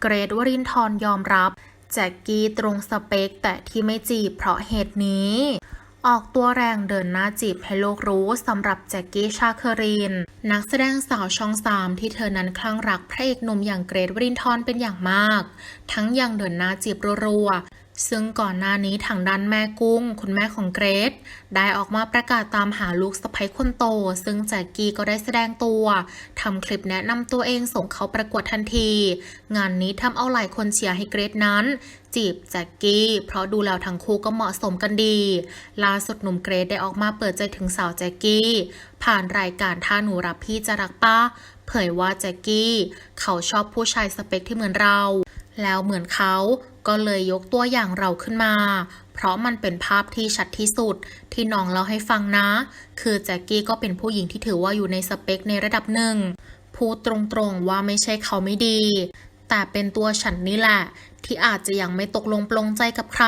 เกรดวรินทร์ยอมรับแจ็กกี้ตรงสเปคแต่ที่ไม่จีบเพราะเหตุนี้ ออกตัวแรงเดินหน้าจีบให้โลกรู้สำหรับแจ็กกี้ชาคริน นักแสดงสาวช่องสามที่เธอนั้นคลั่งรักพระเอกหนุ่มอย่างเกรดวรินทร์เป็นอย่างมาก ทั้งยังเดินหน้าจีบรัว ซึ่งก่อนหน้านี้ทางด้านแม่กุ้ง คุณแม่ของเกรดได้ออกมาประกาศตามหาลูกสะใภ้คนโต ซึ่งแจ็กกี้ก็ได้แสดงตัวทำคลิปแนะนำตัวเองส่งเขาประกวดทันที งานนี้ทำเอาหลายคนเชียร์ให้เกรดนั้น จีบแจ็กกี้ เพราะดูแล้วทั้งคู่ก็เหมาะสมกันดี ล่าสุดหนุ่มเกรดได้ออกมาเปิดใจถึงสาวแจ็กกี้ ผ่านรายการถ้าหนูรับพี่จะรักป้าเผยว่าแจ็กกี้ เขาชอบผู้ชายสเปคที่เหมือนเรา แล้วเหมือนเขาก็เลยยกตัวอย่างเราขึ้นมา เพราะมันเป็นภาพที่ชัดที่สุดที่น้องเล่าให้ฟังนะ คือแจ็กกี้ก็เป็นผู้หญิงที่ถือว่าอยู่ในสเปคในระดับหนึ่ง พูดตรงๆว่าไม่ใช่เขาไม่ดี แต่เป็นตัวฉันนี่แหละ ที่อาจจะยังไม่ตกลงปลงใจกับใคร